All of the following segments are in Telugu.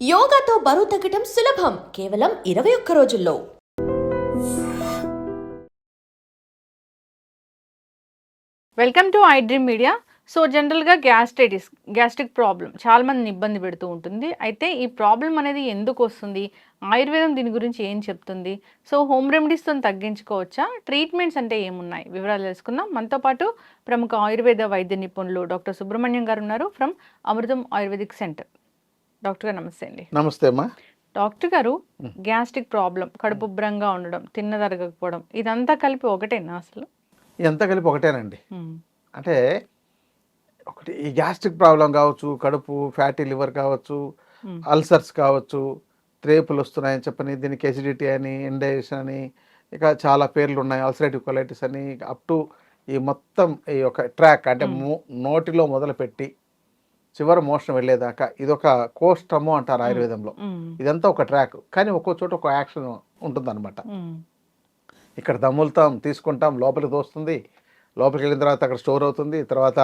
యోగాతో బరువు తగ్గటం సులభం. కేవలం ఇరవై ఒక్క రోజుల్లో. Welcome to I dream media so జనరల్గా గ్యాస్ట్రైటిస్ గ్యాస్ట్రిక్ ప్రాబ్లం చాలామందిని ఇబ్బంది పెడుతూ ఉంటుంది. అయితే ఈ ప్రాబ్లం అనేది ఎందుకు వస్తుంది? ఆయుర్వేదం దీని గురించి ఏం చెప్తుంది? సో హోమ్ రెమెడీస్తో తగ్గించుకోవచ్చా? ట్రీట్మెంట్స్ అంటే ఏమున్నాయి? వివరాలు తెలుసుకుందాం. మనతో పాటు ప్రముఖ ఆయుర్వేద వైద్య నిపుణులు డాక్టర్ సుబ్రహ్మణ్యం గారు ఉన్నారు. From Amrutham ayurvedic center doctor garu నమస్తే అండి. నమస్తే అమ్మా. డాక్టర్ గారు గ్యాస్ట్రిక్ ప్రాబ్లం కడుపు ఉబ్బరంగా ఉండడం తిన్నదరగకపోవడం ఇదంతా కలిపి ఒకటేనా అసలు? ఎంత కలిపి ఒకటేనండి. అంటే ఒకటి ఈ గ్యాస్ట్రిక్ ప్రాబ్లం కావచ్చు కడుపు ఫ్యాటీ లివర్ కావచ్చు. అల్సర్స్ కావచ్చు త్రేపులు వస్తున్నాయని చెప్పని దీనికి ఎసిడిటీ అని ఇండైజెషన్ అని ఇక చాలా పేర్లు ఉన్నాయి. అల్సరేటివ్ కొలైటిస్ అని అప్ టు ఈ మొత్తం ఈ యొక్క ట్రాక్ అంటే నోటిలో మొదలుపెట్టి చివరి మోషన్ వెళ్ళేదాకా ఇదొక కోష్టము అంటారు ఆయుర్వేదంలో. ఇదంతా ఒక ట్రాక్ కానీ ఒక్కో చోట ఒక యాక్షన్ ఉంటుందన్నమాట. ఇక్కడ దమ్ములుతాం తీసుకుంటాం లోపలికి తోస్తుంది లోపలికి వెళ్ళిన తర్వాత అక్కడ స్టోర్ అవుతుంది తర్వాత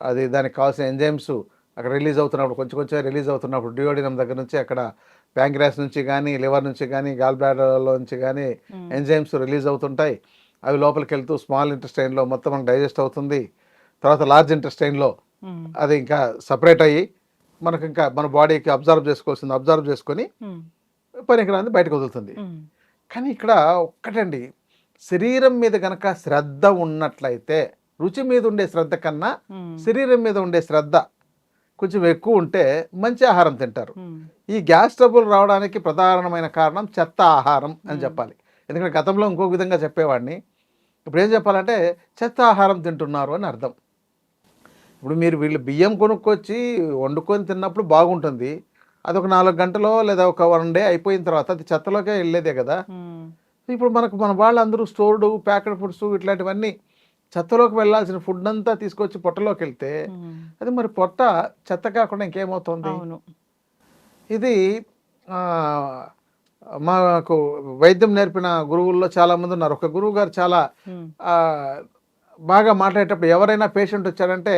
అది దానికి కావాల్సిన ఎంజైమ్స్ అక్కడ రిలీజ్ అవుతున్నప్పుడు కొంచెం కొంచెం రిలీజ్ అవుతున్నప్పుడు డియోడినం దగ్గర నుంచి అక్కడ ప్యాంక్రాస్ నుంచి కానీ లివర్ నుంచి కానీ గాల్ బ్లాడర్లో నుంచి కానీ ఎంజైమ్స్ రిలీజ్ అవుతుంటాయి అవి లోపలికి వెళ్తూ స్మాల్ ఇంటెస్టైన్లో మొత్తం మనకు డైజెస్ట్ అవుతుంది తర్వాత లార్జ్ ఇంటెస్టైన్లో. అది ఇంకా సపరేట్ అయ్యి మనకు ఇంకా మన బాడీకి అబ్జర్వ్ చేసుకోవాల్సింది అబ్జర్వ్ చేసుకొని. పనికిరాంది బయటకు వదులుతుంది. కానీ ఇక్కడ ఒక్కటండి శరీరం మీద గనక శ్రద్ధ ఉన్నట్లయితే రుచి మీద ఉండే శ్రద్ధ కన్నా. శరీరం మీద ఉండే శ్రద్ధ కొంచెం ఎక్కువ ఉంటే మంచి ఆహారం తింటారు. ఈ గ్యాస్ ట్రబుల్ రావడానికి ప్రధానమైన కారణం చెత్త ఆహారం అని చెప్పాలి ఎందుకంటే గతంలో ఇంకొక విధంగా చెప్పేవాడిని ఇప్పుడు ఏం చెప్పాలంటే చెత్త ఆహారం తింటున్నారు అని అర్థం ఇప్పుడు మీరు వీళ్ళు బియ్యం కొనుక్కొచ్చి వండుకొని తిన్నప్పుడు బాగుంటుంది. అది ఒక నాలుగు గంటలో లేదా ఒక వన్ డే అయిపోయిన తర్వాత అది చెత్తలోకే వెళ్ళేదే కదా. ఇప్పుడు మనకు మన వాళ్ళందరూ స్టోర్డు ప్యాకెడ్ ఫుడ్స్ ఇట్లాంటివన్నీ చెత్తలోకి వెళ్ళాల్సిన ఫుడ్ అంతా తీసుకొచ్చి పొట్టలోకి వెళ్తే. అది మరి పొట్ట చెత్త కాకుండా ఇంకేమవుతుంది? ఇది మాకు వైద్యం నేర్పిన గురువుల్లో చాలా మంది ఉన్నారు. ఒక గురువు గారు చాలా బాగా మాట్లాడేటప్పుడు ఎవరైనా పేషెంట్ వచ్చారంటే.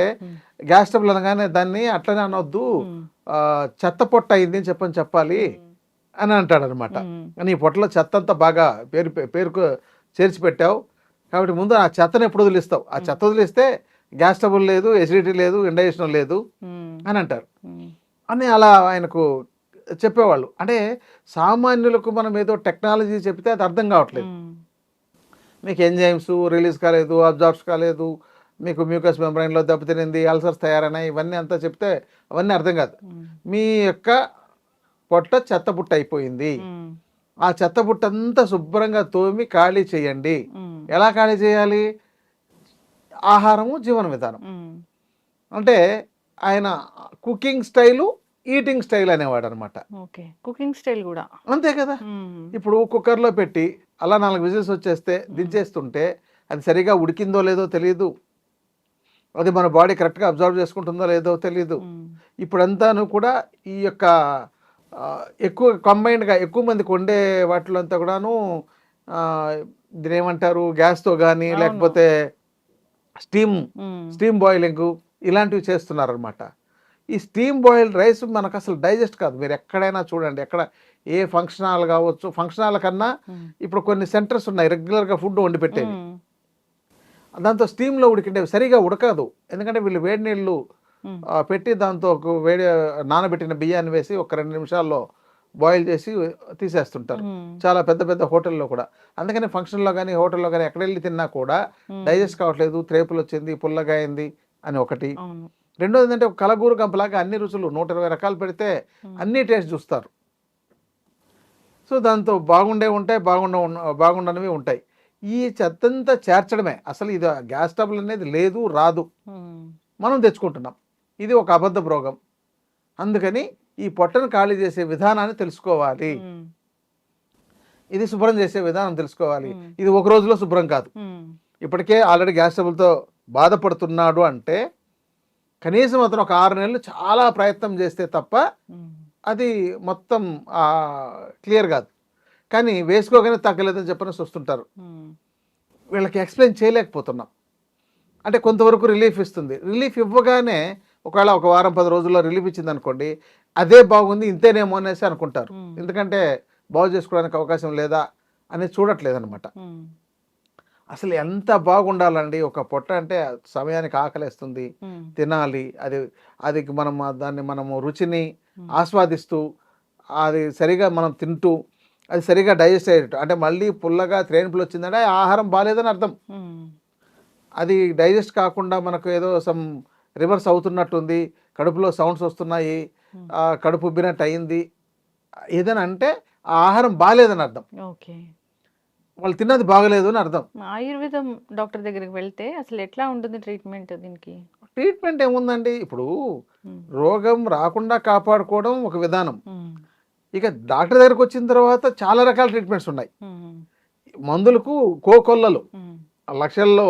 గ్యాస్ ట్రబుల్ అనగానే దాన్ని అట్లనే అనొద్దు చెత్త పొట్ట అయింది అని చెప్పని చెప్పాలి అని అంటాడు అనమాట. నీ పొట్టలో చెత్త అంతా బాగా పేరు పేరుకు చేర్చి పెట్టావు కాబట్టి ముందు ఆ చెత్తను ఎప్పుడు వదిలిస్తావు ఆ చెత్త వదిలిస్తే గ్యాస్ ట్రబుల్ లేదు ఎసిడిటీ లేదు ఇండైజెషన్ లేదు. అని అంటారు. అని అలా ఆయనకు చెప్పేవాళ్ళు అంటే సామాన్యులకు మనం ఏదో టెక్నాలజీ చెప్తే అది అర్థం కావట్లేదు. మీకు ఎంజైమ్స్ రిలీజ్ కాలేదు అబ్జార్బ్స్ కాలేదు మీకు మ్యూకస్ మెంబ్రైన్లో దెబ్బతినింది అల్సర్స్ తయారైనాయి ఇవన్నీ అంతా చెప్తే అవన్నీ అర్థం కాదు. మీ యొక్క పొట్ట చెత్త బుట్ట అయిపోయింది. ఆ చెత్త బుట్ట అంతా శుభ్రంగా తోమి ఖాళీ చేయండి. ఎలా ఖాళీ చేయాలి ఆహారము జీవన విధానం. అంటే ఆయన కుకింగ్ స్టైలు ఈటింగ్ స్టైల్ అనేవాడు అనమాట ఓకే కుకింగ్ స్టైల్ కూడా అంతే కదా. ఇప్పుడు కుక్కర్లో పెట్టి అలా నాలుగు విజిల్స్ వచ్చేస్తే దించేస్తుంటే అది సరిగా ఉడికిందో లేదో తెలియదు అది మన బాడీ కరెక్ట్గా అబ్జర్వ్ చేసుకుంటుందో లేదో తెలియదు. ఇప్పుడంతాను కూడా ఈ యొక్క ఎక్కువ కంబైన్డ్గా ఎక్కువ మందికి వండే వాటిలో అంతా కూడాను దీని ఏమంటారు గ్యాస్తో కానీ. లేకపోతే స్టీమ్. స్టీమ్ బాయిలింగ్ ఇలాంటివి చేస్తున్నారనమాట ఈ స్టీమ్ బాయిల్డ్ రైస్ మనకు అసలు డైజెస్ట్ కాదు మీరు ఎక్కడైనా చూడండి ఎక్కడ ఏ ఫంక్షన్ హాల్ కావచ్చు ఫంక్షన్ హాల్ కన్నా. ఇప్పుడు కొన్ని సెంటర్స్ ఉన్నాయి రెగ్యులర్గా ఫుడ్ వండి పెట్టేవి. దాంతో స్టీమ్లో ఉడికిండేవి సరిగా ఉడకదు ఎందుకంటే వీళ్ళు వేడి నీళ్ళు పెట్టి దాంతో ఒక వేడి నానబెట్టిన బియ్యాన్ని వేసి ఒక రెండు నిమిషాల్లో బాయిల్ చేసి తీసేస్తుంటారు. చాలా పెద్ద పెద్ద హోటల్లో కూడా అందుకని ఫంక్షన్లో కానీ హోటల్లో కానీ ఎక్కడ వెళ్ళి తిన్నా కూడా. డైజెస్ట్ కావట్లేదు త్రేపులు వచ్చింది పుల్లగా అయింది అని ఒకటి రెండోది ఏంటంటే ఒక కలగూరు గంపలాగా అన్ని రుచులు నూట ఇరవై రకాలు పెడితే. అన్ని టేస్ట్ చూస్తారు సో దాంతో బాగుండే ఉంటాయి బాగుండ బాగుండనివి ఉంటాయి ఈ చెత్తంతా చేర్చడమే అసలు ఇది గ్యాస్ ట్రబుల్ అనేది లేదు రాదు. మనం తెచ్చుకుంటున్నాం ఇది ఒక అబద్ధ రోగం అందుకని ఈ పొట్టను ఖాళీ చేసే విధానాన్ని తెలుసుకోవాలి. ఇది శుభ్రం చేసే విధానం తెలుసుకోవాలి. ఇది ఒక రోజులో శుభ్రం కాదు. ఇప్పటికే ఆల్రెడీ గ్యాస్ ట్రబుల్తో బాధపడుతున్నాడు అంటే కనీసం అతను ఒక ఆరు నెలలు చాలా ప్రయత్నం చేస్తే తప్ప. అది మొత్తం క్లియర్ కాదు. కానీ వేసుకోగానే తగ్గలేదని చెప్పనేసి వస్తుంటారు. వీళ్ళకి ఎక్స్ప్లెయిన్ చేయలేకపోతున్నాం. అంటే కొంతవరకు రిలీఫ్ ఇస్తుంది. రిలీఫ్ ఇవ్వగానే ఒకవేళ ఒక వారం పది రోజుల్లో రిలీఫ్ ఇచ్చింది అనుకోండి అదే బాగుంది ఇంతేనేమో అనేసి అనుకుంటారు. ఎందుకంటే బాగు చేసుకోవడానికి అవకాశం లేదా అనేది చూడట్లేదు అనమాట ఉమ్, అసలు ఎంత బాగుండాలండి? ఒక పొట్ట అంటే సమయానికి ఆకలేస్తుంది. తినాలి. అది అది మనం దాన్ని మనము రుచిని. ఆస్వాదిస్తూ అది సరిగా మనం తింటూ అది సరిగా డైజెస్ట్ అయ్యేటట్టు అంటే మళ్ళీ పుల్లగా త్రేణుపులు వచ్చిందంటే ఆ ఆహారం బాగాలేదని అర్థం. అది డైజెస్ట్ కాకుండా మనకు ఏదో సమ్ రివర్స్ అవుతున్నట్టుంది. కడుపులో సౌండ్స్ వస్తున్నాయి. కడుపు ఉబ్బినట్టు అయింది ఏదైనా అంటే ఆ ఆహారం బాగాలేదని అర్థం. ఓకే. వాళ్ళు తిన్నది బాగలేదు అని అర్థం. ఆయుర్వేదం డాక్టర్ దగ్గరికి వెళ్తే అసలు ఎట్లా ఉంటుంది ట్రీట్మెంట్ దీనికి? ట్రీట్మెంట్ ఏముందండి? ఇప్పుడు రోగం రాకుండా కాపాడుకోవడం ఒక విధానం. ఇక డాక్టర్ దగ్గరకు వచ్చిన తర్వాత చాలా రకాల ట్రీట్మెంట్స్ ఉన్నాయి. మందులకు కోకొల్లలు. లక్షల్లో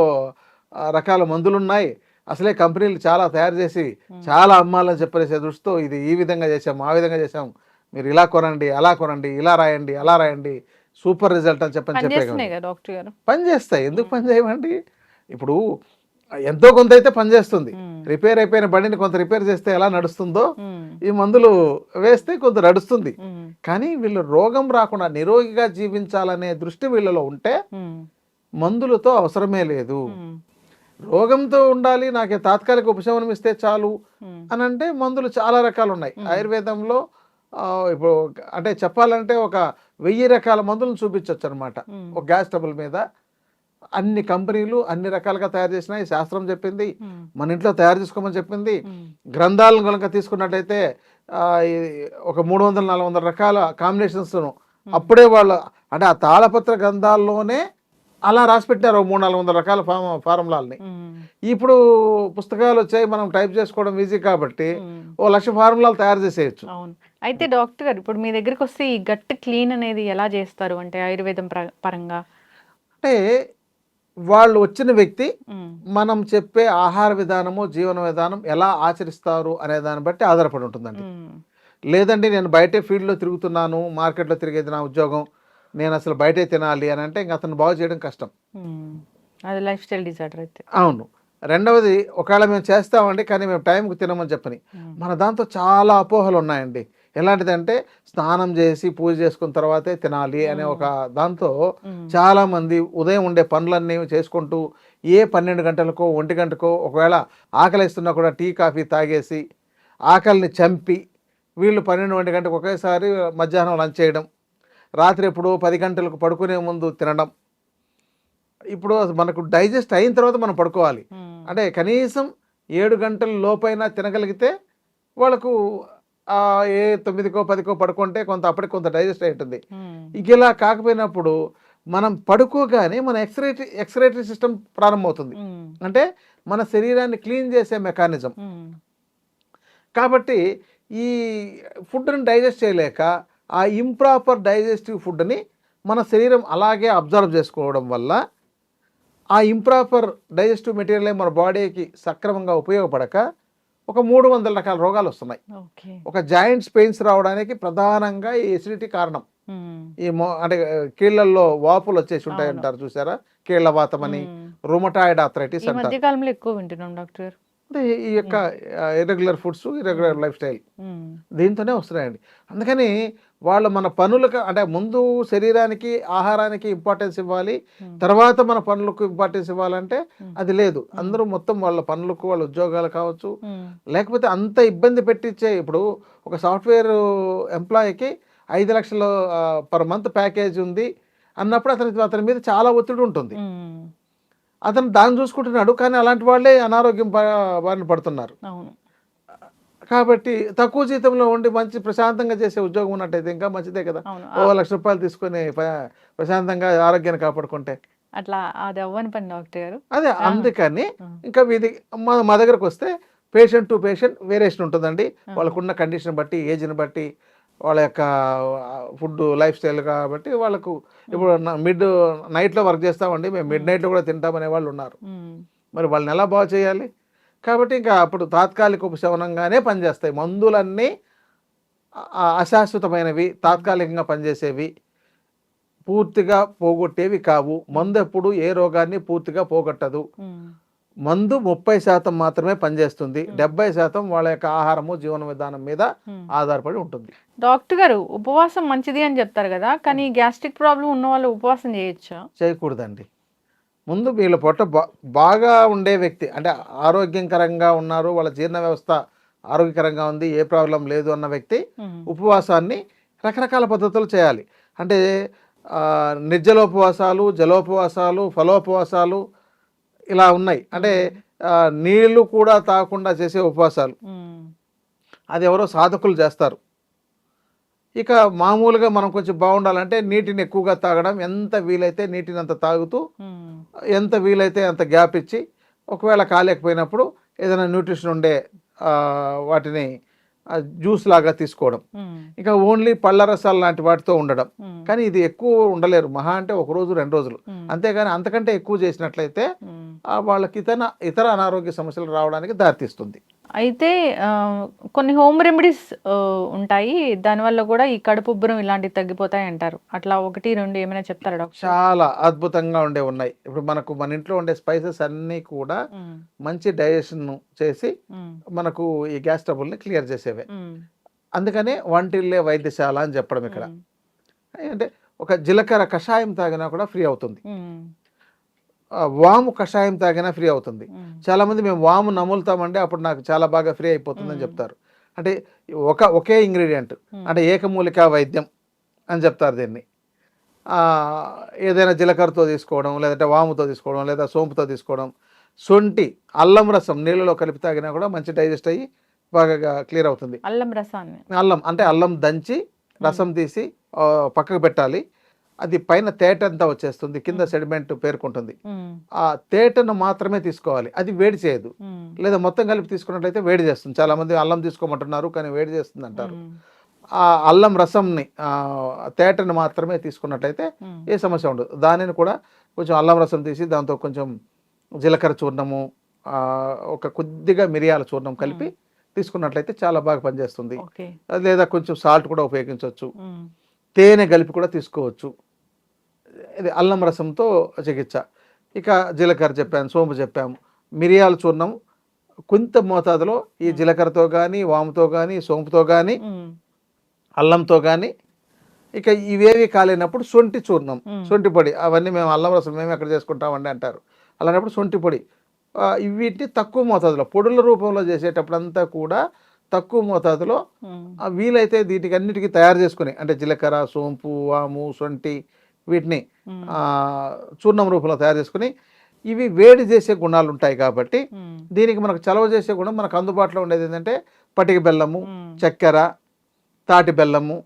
రకాల మందులు ఉన్నాయి అసలే కంపెనీలు చాలా తయారు చేసి చాలా అమ్మాలని చెప్పేసే దృష్టితో ఇది ఈ విధంగా చేసాం ఆ విధంగా చేసాం మీరు ఇలా కొనండి అలా కొనండి ఇలా రాయండి అలా రాయండి. సూపర్ రిజల్ట్ అని చెప్పని చెప్పే పని చేస్తాయి. ఎందుకు పని చేయమండి? ఇప్పుడు ఎంతో కొంత అయితే పని చేస్తుంది. ఉమ్, రిపేర్ అయిపోయిన బండిని కొంత రిపేర్ చేస్తే ఎలా నడుస్తుందో ఈ మందులు వేస్తే కొంత నడుస్తుంది. కానీ వీళ్ళు రోగం రాకుండా నిరోగిగా జీవించాలనే దృష్టి వీళ్ళలో ఉంటే మందులతో అవసరమే లేదు. రోగంతో ఉండాలి నాకు తాత్కాలిక ఉపశమనం ఇస్తే చాలు అని అంటే మందులు చాలా రకాలు ఉన్నాయి ఆయుర్వేదంలో ఇప్పుడు అంటే చెప్పాలంటే ఒక వెయ్యి రకాల మందులను చూపించవచ్చు అనమాట ఒక గ్యాస్ ట్రబుల్ మీద. అన్ని కంపెనీలు అన్ని రకాలుగా తయారు చేసినాయి. శాస్త్రం చెప్పింది. మన ఇంట్లో తయారు చేసుకోమని చెప్పింది. గ్రంథాలను కనుక తీసుకున్నట్టయితే ఒక మూడు వందల నాలుగు వందల రకాల కాంబినేషన్స్ అప్పుడే వాళ్ళు అంటే ఆ తాళపత్ర గ్రంథాల్లోనే అలా రాసి పెట్టారు మూడు నాలుగు వందల రకాల ఫార్మ ఫార్ములాల్ని. ఇప్పుడు పుస్తకాలు వచ్చాయి. మనం టైప్ చేసుకోవడం ఈజీ కాబట్టి. ఓ లక్ష ఫార్ములాలు తయారు చేసేయచ్చు. అయితే డాక్టర్ గారు ఇప్పుడు మీ దగ్గరికి వస్తే ఈ గట్ క్లీన్ అనేది ఎలా చేస్తారు? అంటే ఆయుర్వేదం ప్ర- పరంగా. అంటే వాళ్ళు వచ్చిన వ్యక్తి మనం చెప్పే ఆహార విధానము జీవన విధానం ఎలా ఆచరిస్తారు అనే దాన్ని బట్టి ఆధారపడి ఉంటుందండి. లేదండి నేను బయటే ఫీల్డ్లో తిరుగుతున్నాను మార్కెట్లో తిరిగేది నా ఉద్యోగం నేను అసలు బయటే తినాలి అని అంటే ఇంక అతను బాగు చేయడం కష్టం. అది లైఫ్ స్టైల్ డిజార్డర్ అయితే. అవును. రెండవది ఒకవేళ మేము చేస్తామండి కానీ మేము టైంకి తినమని చెప్పని. మన దాంతో చాలా అపోహలు ఉన్నాయండి ఎలాంటిదంటే స్నానం చేసి పూజ చేసుకున్న తర్వాతే తినాలి అనే ఒక దాంతో ఉమ్, చాలా మంది ఉదయం ఉండే పనులన్నీ చేసుకుంటూ ఏ పన్నెండు గంటలకో ఒంటి గంటకో ఒకవేళ ఆకలిస్తున్నా కూడా టీ కాఫీ తాగేసి ఆకలిని చంపి వీళ్ళు పన్నెండు ఒంటి గంటకు ఒకేసారి మధ్యాహ్నం లంచ్ చేయడం రాత్రి ఎప్పుడు పది గంటలకు పడుకునే ముందు తినడం. ఇప్పుడు మనకు డైజెస్ట్ అయిన తర్వాత మనం పడుకోవాలి. అంటే కనీసం ఏడు గంటల లోపైనా తినగలిగితే వాళ్ళకు ఏ తొమ్మిదికో పదికో పడుకుంటే కొంత అప్పటికి కొంత డైజెస్ట్ అయి ఉంటుంది ఇలా కాకపోయినప్పుడు మనం పడుకోగానే మన ఎక్స్రేటరీ ఎక్స్రేటరీ సిస్టమ్ ప్రారంభమవుతుంది. అంటే మన శరీరాన్ని క్లీన్ చేసే మెకానిజం. కాబట్టి ఈ ఫుడ్ని డైజెస్ట్ చేయలేక ఆ ఇంప్రాపర్ డైజెస్టివ్ ఫుడ్ని మన శరీరం అలాగే అబ్జర్వ్ చేసుకోవడం వల్ల ఆ ఇంప్రాపర్ డైజెస్టివ్ మెటీరియల్ మన బాడీకి సక్రమంగా ఉపయోగపడక ఒక మూడు వందల రకాల రోగాలు వస్తున్నాయి. ఒక జాయింట్స్ పెయిన్స్ రావడానికి ప్రధానంగా ఈ ఎసిడిటీ కారణం. ఈ అంటే కీళ్ళల్లో వాపులు వచ్చేసి ఉంటాయి. అంటారు చూసారా? వాతం అని. రుమటాయిడ్ ఆథరైటిస్ ఈ అంటారు. ఎక్కువ వింటున్నాం డాక్టర్. అంటే ఈ యొక్క irregular foods irregular lifestyle దీంతోనే వస్తున్నాయండి. అందుకని వాళ్ళు మన పనులకు అంటే ముందు శరీరానికి ఆహారానికి ఇంపార్టెన్స్ ఇవ్వాలి. తర్వాత మన పనులకు ఇంపార్టెన్స్ ఇవ్వాలంటే. అది లేదు. అందరూ మొత్తం వాళ్ళ పనులకు వాళ్ళ ఉద్యోగాలు కావచ్చు. లేకపోతే అంత ఇబ్బంది పెట్టించే ఇప్పుడు ఒక సాఫ్ట్వేర్ ఎంప్లాయీకి ఐదు లక్షలు పర్ మంత్ ప్యాకేజ్ ఉంది అన్నప్పుడు అతని అతని మీద చాలా ఒత్తిడి ఉంటుంది. అతను దాన్ని చూసుకుంటున్నాడు కానీ అలాంటి వాళ్ళే అనారోగ్యం బారిన పడుతున్నారు. అవును. కాబట్టి తక్కువ జీతంలో ఉండి మంచి ప్రశాంతంగా చేసే ఉద్యోగం ఉన్నట్టయితే ఇంకా మంచిదే కదా. ఓ లక్ష రూపాయలు తీసుకొని ప్రశాంతంగా ఆరోగ్యాన్ని కాపాడుకుంటే. అట్లా అది అవ్వని పని డాక్టర్ గారు? అదే అందుకని. ఇంకా వీధి మా మా దగ్గరకు వస్తే పేషెంట్ టు పేషెంట్ వేరియేషన్ ఉంటుందండి. వాళ్ళకున్న కండిషన్ బట్టి ఏజ్ని బట్టి వాళ్ళ యొక్క ఫుడ్ లైఫ్ స్టైల్ కాబట్టి వాళ్ళకు ఇప్పుడు మిడ్ నైట్లో వర్క్ చేస్తామండి. మేము మిడ్ నైట్లో కూడా తింటామనే వాళ్ళు ఉన్నారు. మరి వాళ్ళని ఎలా బాగు చేయాలి? కాబట్టి ఇంకా అప్పుడు తాత్కాలిక ఉపశమనంగానే పనిచేస్తాయి. మందులన్నీ అశాశ్వతమైనవి తాత్కాలికంగా పనిచేసేవి పూర్తిగా పోగొట్టేవి కావు. మందు ఎప్పుడు ఏ రోగాన్ని పూర్తిగా పోగొట్టదు. మందు ముప్పై శాతం మాత్రమే పనిచేస్తుంది. డెబ్బై శాతం వాళ్ళ యొక్క ఆహారము జీవన విధానం మీద. ఆధారపడి ఉంటుంది. డాక్టర్ గారు ఉపవాసం మంచిది అని చెప్తారు కదా కానీ గ్యాస్ట్రిక్ ప్రాబ్లం ఉన్న వాళ్ళు ఉపవాసం చేయొచ్చా? చేయకూడదండి. ముందు వీళ్ళ పొట్ట బా- బాగా ఉండే వ్యక్తి అంటే ఆరోగ్యకరంగా ఉన్నారు వాళ్ళ జీర్ణ వ్యవస్థ ఆరోగ్యకరంగా ఉంది ఏ ప్రాబ్లం లేదు అన్న వ్యక్తి ఉపవాసాన్ని రకరకాల పద్ధతులు చేయాలి. అంటే నిర్జలోపవాసాలు జలోపవాసాలు ఫలోపవాసాలు ఇలా ఉన్నాయి. అంటే నీళ్ళు కూడా తాగకుండా చేసే ఉపవాసాలు. అది ఎవరో సాధకులు చేస్తారు. ఇక మామూలుగా మనం కొంచెం బాగుండాలంటే నీటిని ఎక్కువగా తాగడం ఎంత వీలైతే నీటిని అంత తాగుతూ ఎంత వీలైతే అంత గ్యాప్ ఇచ్చి ఒకవేళ కాలేకపోయినప్పుడు ఏదైనా న్యూట్రిషన్ ఉండే వాటిని జ్యూస్ లాగా తీసుకోవడం. ఇంకా ఓన్లీ పళ్ళ రసాలు లాంటి వాటితో ఉండడం. కానీ ఇది ఎక్కువ ఉండలేరు. మహా అంటే ఒక రోజు రెండు రోజులు. అంతేగాని అంతకంటే ఎక్కువ చేసినట్లయితే వాళ్ళకి ఇతర ఇతర అనారోగ్య సమస్యలు రావడానికి దారితీస్తుంది. అయితే కొన్ని హోమ్ రెమెడీస్ ఉంటాయి. దానివల్ల కూడా ఈ కడుపు ఉబ్బరం ఇలాంటివి తగ్గిపోతాయి అంటారు అట్లా ఒకటి రెండు ఏమైనా చెప్తారా డాక్టర్? చాలా అద్భుతంగా ఉండే ఉన్నాయి. ఇప్పుడు మనకు మన ఇంట్లో ఉండే స్పైసెస్ అన్నీ కూడా మంచి డైజెషన్ చేసి మనకు ఈ గ్యాస్ ట్రబుల్ని క్లియర్ చేసేవే. అందుకనే వంటిల్లే వైద్యశాల అని చెప్పడం ఇక్కడ. అంటే ఒక జీలకర్ర కషాయం తాగినా కూడా ఫ్రీ అవుతుంది. వాము కషాయం తాగినా ఫ్రీ అవుతుంది. ఉమ్, చాలా మంది మేము వాము నములుతామంటే అప్పుడు నాకు చాలా బాగా ఫ్రీ అయిపోతుందని. చెప్తారు. అంటే ఒక ఒకే ఇంగ్రీడియంట్. అంటే ఏకమూలికా వైద్యం అని చెప్తారు దీన్ని. ఏదైనా జీలకర్రతో తీసుకోవడం లేదంటే వాముతో తీసుకోవడం లేదా సోంపుతో తీసుకోవడం శొంఠి అల్లం రసం నీళ్ళలో కలిపి తాగినా కూడా మంచి డైజెస్ట్ అయ్యి బాగా క్లియర్ అవుతుంది. అల్లం రసాన్ని. అల్లం అంటే అల్లం దంచి రసం తీసి పక్కకు పెట్టాలి. అది పైన తేట అంతా వచ్చేస్తుంది కింద సెడిమెంట్ పేర్కొంటుంది. ఆ తేటను మాత్రమే తీసుకోవాలి అది వేడి చేయదు. లేదా మొత్తం కలిపి తీసుకున్నట్లయితే వేడి చేస్తుంది. చాలా మంది అల్లం తీసుకోమంటున్నారు కానీ వేడి చేస్తుంది అంటారు ఆ అల్లం రసంని ఆ తేటను మాత్రమే తీసుకున్నట్లయితే ఏ సమస్య ఉండదు. దానిని కూడా కొంచెం అల్లం రసం తీసి దాంతో కొంచెం జీలకర్ర చూర్ణము ఒక కొద్దిగా మిరియాల చూర్ణం కలిపి తీసుకున్నట్లయితే చాలా బాగా పనిచేస్తుంది. లేదా కొంచెం సాల్ట్ కూడా ఉపయోగించవచ్చు. తేనె కలిపి కూడా తీసుకోవచ్చు. ఇది అల్లం రసంతో చికిత్స. ఇక జీలకర్ర చెప్పాను సోంపు చెప్పాము మిరియాల చూర్ణం కొంత మోతాదులో ఈ జీలకర్రతో కానీ వాముతో కానీ సోంపుతో కానీ అల్లంతో కానీ ఇక ఇవేవి కాలేనప్పుడు సొంటి చూర్ణం. సొంటి పొడి. అవన్నీ మేము అల్లం రసం మేము ఎక్కడ చేసుకుంటామండి అంటారు. అలాంటప్పుడు సొంటి పొడి. వీటిని తక్కువ మోతాదులో పొడుల రూపంలో చేసేటప్పుడు అంతా కూడా తక్కువ మోతాదులో వీలైతే వీటికి అన్నిటికీ తయారు చేసుకుని అంటే జీలకర్ర సోంపు వాము సొంటి వీటిని చూర్ణం రూపంలో తయారు చేసుకుని ఇవి వేడి చేసే గుణాలు ఉంటాయి కాబట్టి దీనికి మనకు చలవ చేసే గుణం మనకు అందుబాటులో ఉండేది ఏంటంటే పటిక బెల్లము చక్కెర తాటి బెల్లము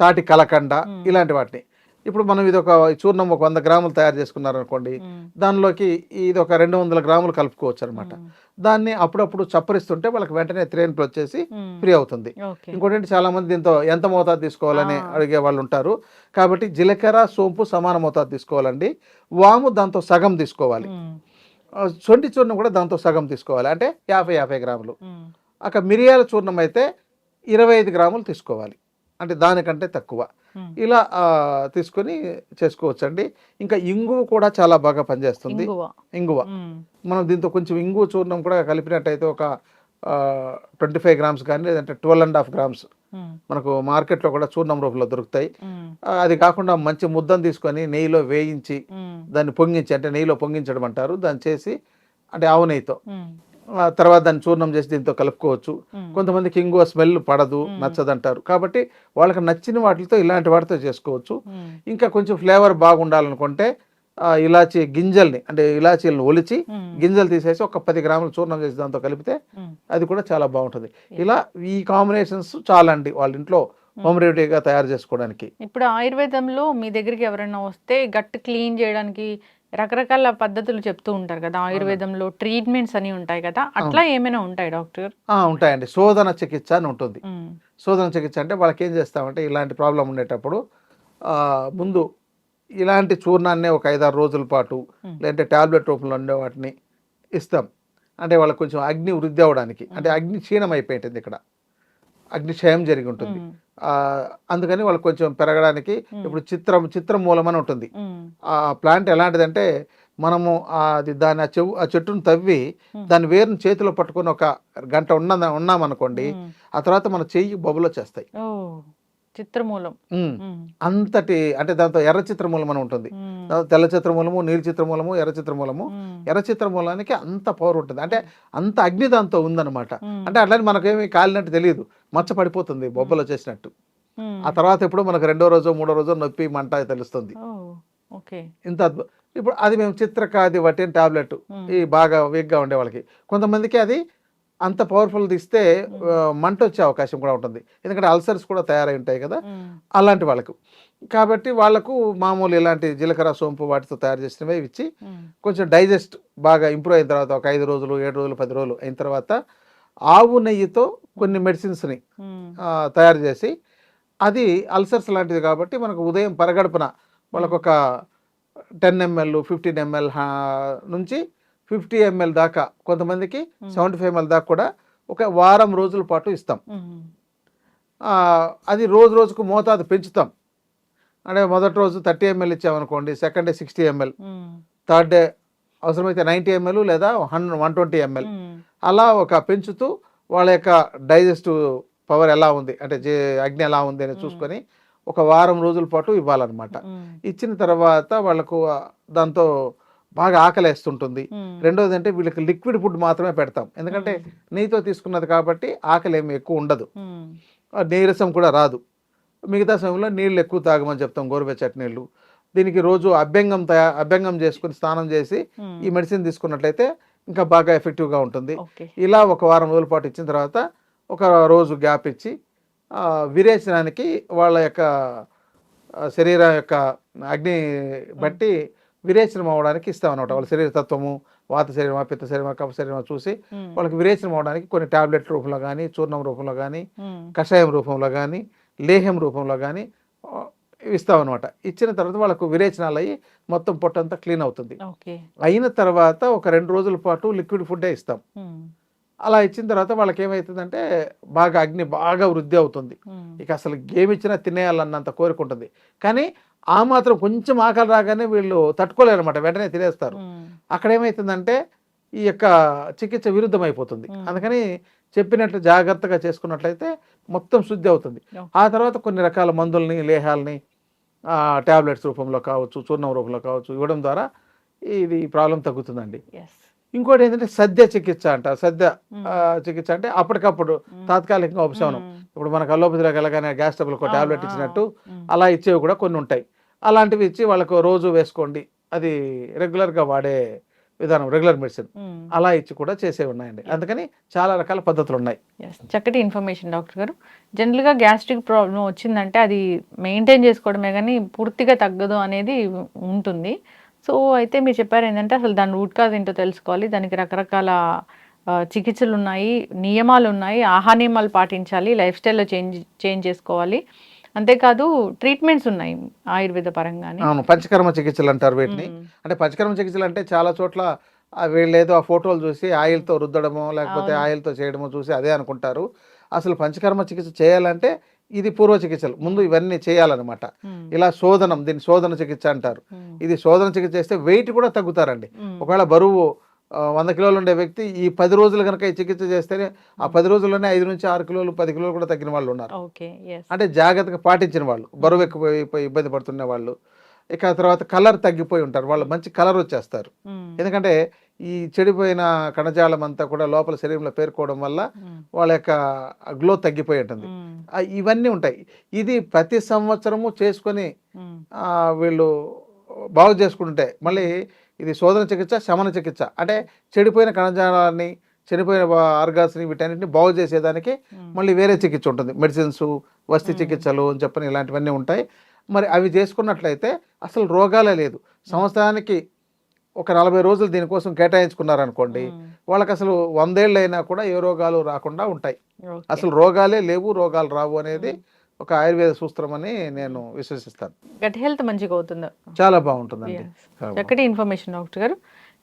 తాటి కలకండ. ఇలాంటి వాటిని. ఇప్పుడు మనం ఇది ఒక చూర్ణం ఒక వంద గ్రాములు తయారు చేసుకున్నారనుకోండి దానిలోకి ఇది ఒక రెండు వందల గ్రాములు కలుపుకోవచ్చు అనమాట దాన్ని అప్పుడప్పుడు చప్పరిస్తుంటే వాళ్ళకి వెంటనే త్రేన్పులు వచ్చేసి ఫ్రీ అవుతుంది. ఇంకోటి చాలా మంది దీంతో ఎంత మోతాదు తీసుకోవాలని. అడిగే వాళ్ళు ఉంటారు. కాబట్టి జీలకర్ర సోంపు సమాన మోతాదు తీసుకోవాలండి. వాము దాంతో సగం తీసుకోవాలి. సొంటి చూర్ణం కూడా దాంతో సగం తీసుకోవాలి. అంటే యాభై యాభై గ్రాములు. అక్కడ మిరియాల చూర్ణం అయితే ఇరవై ఐదు గ్రాములు తీసుకోవాలి. అంటే దానికంటే తక్కువ. ఇలా తీసుకొని చేసుకోవచ్చండి. ఇంకా ఇంగువ కూడా చాలా బాగా పనిచేస్తుంది. ఇంగువ. మనం దీంతో కొంచెం ఇంగువ చూర్ణం కూడా కలిపినట్టయితే ఒక ట్వంటీ ఫైవ్ గ్రామ్స్ కానీ లేదంటే ట్వెల్వ్ అండ్ హాఫ్ గ్రామ్స్ మనకు మార్కెట్లో కూడా చూర్ణం రూపంలో దొరుకుతాయి. అది కాకుండా మంచి ముద్దను తీసుకొని నెయ్యిలో వేయించి దాన్ని పొంగించి అంటే నెయ్యిలో పొంగించడం అంటారు. దాన్ని చేసి అంటే ఆవు నెయ్యితో. తర్వాత దాన్ని చూర్ణం చేసి దీంతో కలుపుకోవచ్చు. కొంతమందికి ఇంగువ స్మెల్ పడదు. నచ్చదంటారు. కాబట్టి వాళ్ళకి నచ్చిన వాటితో ఇలాంటి వాటితో చేసుకోవచ్చు. ఇంకా కొంచెం ఫ్లేవర్ బాగుండాలనుకుంటే ఇలాచీ గింజల్ని అంటే ఇలాచీలను ఒలిచి గింజలు తీసేసి ఒక పది గ్రాములు చూర్ణం చేసి దాంతో కలిపితే అది కూడా చాలా బాగుంటుంది. ఇలా ఈ కాంబినేషన్స్ చాలా అండి వాళ్ళ ఇంట్లో హోమ్ రెమెడీగా తయారు చేసుకోవడానికి. ఇప్పుడు ఆయుర్వేదంలో మీ దగ్గరికి ఎవరైనా వస్తే గట్ క్లీన్ చేయడానికి రకరకాల పద్ధతులు చెప్తూ ఉంటారు కదా ఆయుర్వేదంలో ట్రీట్మెంట్స్ అని ఉంటాయి కదా అట్లా ఏమైనా ఉంటాయి డాక్టర్? ఆ, ఉంటాయండి. శోధన చికిత్స అని ఉంటుంది. శోధన చికిత్స అంటే వాళ్ళకి ఏం చేస్తామంటే ఇలాంటి ప్రాబ్లం ఉండేటప్పుడు ముందు ఇలాంటి చూర్ణాన్ని ఒక ఐదారు రోజుల పాటు. లేదంటే టాబ్లెట్ రూపంలో ఉండే వాటిని ఇస్తాం. అంటే వాళ్ళకి కొంచెం అగ్ని వృద్ధి అవ్వడానికి. అంటే అగ్ని క్షీణం అయిపోయింటుంది ఇక్కడ. అగ్నిక్షయం జరిగి ఉంటుంది. అందుకని వాళ్ళకి కొంచెం పెరగడానికి. ఇప్పుడు చిత్రం చిత్రం మూలం అని ఉంటుంది. ఆ ప్లాంట్ ఎలాంటిదంటే మనము అది దాని ఆ చెవు ఆ చెట్టును తవ్వి దాని వేరుని చేతిలో పట్టుకొని ఒక గంట ఉన్న ఉన్నామనుకోండి. ఆ తర్వాత మన చెయ్యి బొబ్బలు వచ్చేస్తాయి చిత్రమూలం. అంతటి అంటే దాంతో ఎర్ర చిత్రమూలం అని ఉంటుంది. తెల్ల చిత్రమూలము నీలి చిత్రమూలము ఎర్ర చిత్రమూలము. ఎర్ర చిత్రమూలానికి అంత పవర్ ఉంటుంది. అంటే అంత అగ్ని దాంతో ఉందన్నమాట. అంటే అట్లని మనకేమి కాలినట్టు తెలియదు. మచ్చ పడిపోతుంది బొబ్బలు వచ్చేసినట్టు. ఆ తర్వాత ఎప్పుడు మనకు రెండో రోజు మూడో రోజు నొప్పి మంట తెలుస్తుంది. ఇంత అద్భుతం ఇప్పుడు అది మేము చిత్రకాది వట్టిన టాబ్లెట్. ఈ బాగా వీక్గా ఉండే వాళ్ళకి. కొంతమందికి అది అంత పవర్ఫుల్ ఇస్తే ఆ, మంట వచ్చే అవకాశం కూడా ఉంటుంది ఎందుకంటే అల్సర్స్ కూడా తయారై ఉంటాయి కదా. అలాంటి వాళ్ళకు కాబట్టి వాళ్ళకు మామూలు ఇలాంటి జీలకర్ర సోంపు వాటితో తయారు చేసినవే ఇచ్చి. కొంచెం డైజెస్ట్ బాగా ఇంప్రూవ్ అయిన తర్వాత ఒక ఐదు రోజులు ఏడు రోజులు పది రోజులు అయిన తర్వాత ఆవు నెయ్యితో కొన్ని మెడిసిన్స్ని. తయారు చేసి అది అల్సర్స్ లాంటిది కాబట్టి మనకు ఉదయం పరగడుపున వాళ్ళకు ఒక టెన్ ఎంఎల్ ఫిఫ్టీన్ ఎంఎల్ నుంచి ఫిఫ్టీ ఎంఎల్ దాకా కొంతమందికి సెవెంటీ ఫైవ్ ఎంఎల్ దాకా కూడా ఒక వారం రోజుల పాటు ఇస్తాం. అది రోజు రోజుకు మోతాదు పెంచుతాం. అంటే మొదటి రోజు thirty ML ఇచ్చామనుకోండి second day sixty ML. Third day అవసరమైతే నైంటీ ఎంఎల్ లేదా హండ్రెడ్ వన్ ట్వంటీ ఎంఎల్. అలా ఒక పెంచుతూ వాళ్ళ యొక్క డైజెస్టివ్ పవర్ ఎలా ఉంది అంటే జే అగ్ని ఎలా ఉంది అని చూసుకొని ఒక వారం రోజుల పాటు ఇవ్వాలన్నమాట. ఇచ్చిన తర్వాత వాళ్ళకు దాంతో బాగా ఆకలేస్తుంటుంది. రెండోది అంటే వీళ్ళకి లిక్విడ్ ఫుడ్ మాత్రమే పెడతాం. ఎందుకంటే నెయ్యితో తీసుకున్నది కాబట్టి ఆకలి ఏమి ఎక్కువ ఉండదు. నీరసం కూడా రాదు. మిగతా సమయంలో నీళ్ళు ఎక్కువ తాగమని చెప్తాం గోరువెచ్చటి నీళ్ళు. దీనికి రోజు అభ్యంగం తయా అభ్యంగం చేసుకుని స్నానం చేసి. ఈ మెడిసిన్ తీసుకున్నట్లయితే ఇంకా బాగా ఎఫెక్టివ్గా ఉంటుంది. ఇలా ఒక వారం రోజుల పాటు ఇచ్చిన తర్వాత ఒక రోజు గ్యాప్ ఇచ్చి విరేచనానికి వాళ్ళ యొక్క శరీరం యొక్క అగ్ని బట్టి విరేచనం అవ్వడానికి ఇస్తాం అనమాట వాళ్ళ శరీర తత్వము వాత శరీరమా పిత్త శరీరమా కఫ శరీరమా చూసి. వాళ్ళకి విరేచనం అవ్వడానికి కొన్ని టాబ్లెట్ రూపంలో కానీ చూర్ణం రూపంలో కానీ. కషాయం రూపంలో కానీ లేహ్యం రూపంలో కానీ ఇస్తాం అనమాట ఇచ్చిన తర్వాత వాళ్ళకు విరేచనాలు అయ్యి మొత్తం పొట్టంతా క్లీన్ అవుతుంది అయిన తర్వాత ఒక రెండు రోజుల పాటు లిక్విడ్ ఫుడ్డే ఇస్తాం. అలా ఇచ్చిన తర్వాత వాళ్ళకి ఏమవుతుందంటే బాగా అగ్ని బాగా వృద్ధి అవుతుంది. ఇక అసలు ఏమి ఇచ్చినా తినేయాలన్నంత కోరిక ఉంటుంది కానీ ఆ మాత్రం కొంచెం ఆకలి రాగానే వీళ్ళు తట్టుకోలేరు అనమాట వెంటనే తినేస్తారు. అక్కడ ఏమవుతుందంటే ఈ యొక్క చికిత్స విరుద్ధం అయిపోతుంది మ్మ్. అందుకని చెప్పినట్లు జాగ్రత్తగా చేసుకున్నట్లయితే మొత్తం శుద్ధి అవుతుంది. ఆ తర్వాత కొన్ని రకాల మందుల్ని లేహాలని ట్యాబ్లెట్స్ రూపంలో కావచ్చు చూర్ణం రూపంలో కావచ్చు ఇవ్వడం ద్వారా ఇది ప్రాబ్లం తగ్గుతుందండి. ఇంకోటి ఏంటంటే సద్య చికిత్స అంట. సద్య చికిత్స అంటే అప్పటికప్పుడు తాత్కాలికంగా ఉపశమనం. ఇప్పుడు మనకు అల్లోపతిలోకి వెళ్ళగానే గ్యాస్ ట్రబుల్ ఒక టాబ్లెట్. ఇచ్చినట్టు. అలా ఇచ్చేవి కూడా కొన్ని ఉంటాయి. అలాంటివి ఇచ్చి వాళ్ళకు రోజు వేసుకోండి. అది రెగ్యులర్గా వాడే విధానం రెగ్యులర్ మెడిసిన్. అలా ఇచ్చి కూడా చేసేవి ఉన్నాయండి. అందుకని చాలా రకాల పద్ధతులు ఉన్నాయి. చక్కటి ఇన్ఫర్మేషన్ డాక్టర్ గారు. జనరల్గా గ్యాస్ట్రిక్ ప్రాబ్లం వచ్చిందంటే అది మెయింటైన్ చేసుకోవడమే కానీ పూర్తిగా తగ్గదు అనేది ఉంటుంది. సో అయితే మీరు చెప్పారు ఏంటంటే అసలు దాని రూట్ కాజ్ ఏంటో తెలుసుకోవాలి. దానికి రకరకాల చికిత్సలు ఉన్నాయి నియమాలు ఉన్నాయి ఆహార నియమాలు పాటించాలి లైఫ్ స్టైల్లో చేంజ్ చేంజ్ చేసుకోవాలి. అంతేకాదు ట్రీట్మెంట్స్ ఉన్నాయి ఆయుర్వేద పరంగానే. అవును పంచకర్మ చికిత్సలు అంటారు వీటిని. అంటే పంచకర్మ చికిత్సలు అంటే చాలా చోట్ల ఆ వీళ్ళు ఏదో ఆ ఫోటోలు చూసి ఆయిల్తో రుద్దడమో లేకపోతే. ఆయిల్తో చేయడమో చూసి అదే అనుకుంటారు. అసలు పంచకర్మ చికిత్స చేయాలంటే ఇది పూర్వ చికిత్సలు ముందు ఇవన్నీ చేయాలన్నమాట. ఇలా శోధనం దీన్ని శోధన చికిత్స అంటారు. ఇది శోధన చికిత్స చేస్తే వెయిట్ కూడా తగ్గుతారండి. ఒకవేళ బరువు వంద కిలోలు ఉండే వ్యక్తి ఈ పది రోజులు కనుక ఈ చికిత్స చేస్తేనే ఆ పది రోజుల్లోనే ఐదు నుంచి ఆరు కిలోలు పది కిలోలు కూడా తగ్గిన వాళ్ళు ఉన్నారు. అంటే జాగ్రత్తగా పాటించిన వాళ్ళు బరువు ఎక్కువైపోయి ఇబ్బంది పడుతున్న వాళ్ళు. ఇక తర్వాత కలర్ తగ్గిపోయి ఉంటారు. వాళ్ళు మంచి కలర్ వచ్చేస్తారు. ఎందుకంటే ఈ చెడిపోయిన కణజాలం అంతా కూడా లోపల శరీరంలో పేర్కోవడం వల్ల వాళ్ళ యొక్క గ్లో తగ్గిపోయి ఉంటుంది ఇవన్నీ ఉంటాయి. ఇది ప్రతి సంవత్సరము చేసుకొని వీళ్ళు బాగు చేసుకుంటే మళ్ళీ ఇది శోధన చికిత్స శమన చికిత్స. అంటే చెడిపోయిన కణజాలాన్ని చనిపోయిన ఆర్గాన్స్ని వీటన్నిటిని బాగు చేసేదానికి మళ్ళీ వేరే చికిత్స ఉంటుంది. మెడిసిన్స్ వస్తి చికిత్సలు అని చెప్పని ఇలాంటివన్నీ ఉంటాయి. మరి అవి చేసుకున్నట్లయితే అసలు రోగాలే లేదు. సంవత్సరానికి ఒక నలభై రోజులు దీనికోసం కేటాయించుకున్నారనుకోండి వాళ్ళకి అసలు వందేళ్ళు అయినా కూడా ఏ రోగాలు రాకుండా ఉంటాయి. అసలు రోగాలే లేవు రోగాలు రావు అనేది ఒక ఆయుర్వేద సూత్రం అని నేను విశ్వసిస్తాను. గట్ హెల్త్ మంచిగా అవుతుంది? చాలా బాగుంటుందండి. చాలా చక్కటి information doctor garu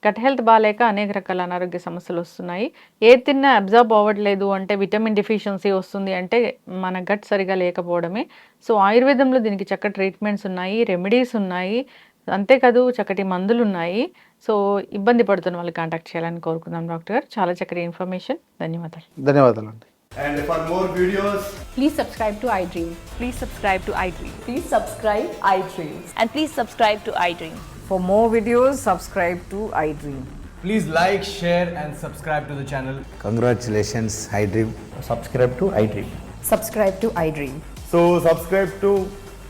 gut health బాగాలేక అనేక రకాల అనారోగ్య సమస్యలు వస్తున్నాయి. ఏ తిన్నా అబ్జర్వ్ అవ్వట్లేదు అంటే విటమిన్ డిఫిషియన్సీ వస్తుంది అంటే మన గట్ సరిగా లేకపోవడమే. సో ఆయుర్వేదంలో దీనికి చక్కటి ట్రీట్మెంట్స్ ఉన్నాయి రెమెడీస్ ఉన్నాయి. అంతేకాదు చక్కటి మందులు ఉన్నాయి సో ఇబ్బంది పడుతున్న వాళ్ళు కాంటాక్ట్ చేయాలని కోరుకుందాం డాక్టర్ గారు చాలా చక్కటి ఇన్ఫర్మేషన్ ధన్యవాదాలు ధన్యవాదాలండి And for more videos, Please subscribe to iDream. Please subscribe to iDream. Please subscribe iDreams. And please subscribe to iDream. For more videos, subscribe to iDream. please like, share, and subscribe to the channel. Congratulations, iDream. Subscribe to iDream. Subscribe to iDream. So, subscribe to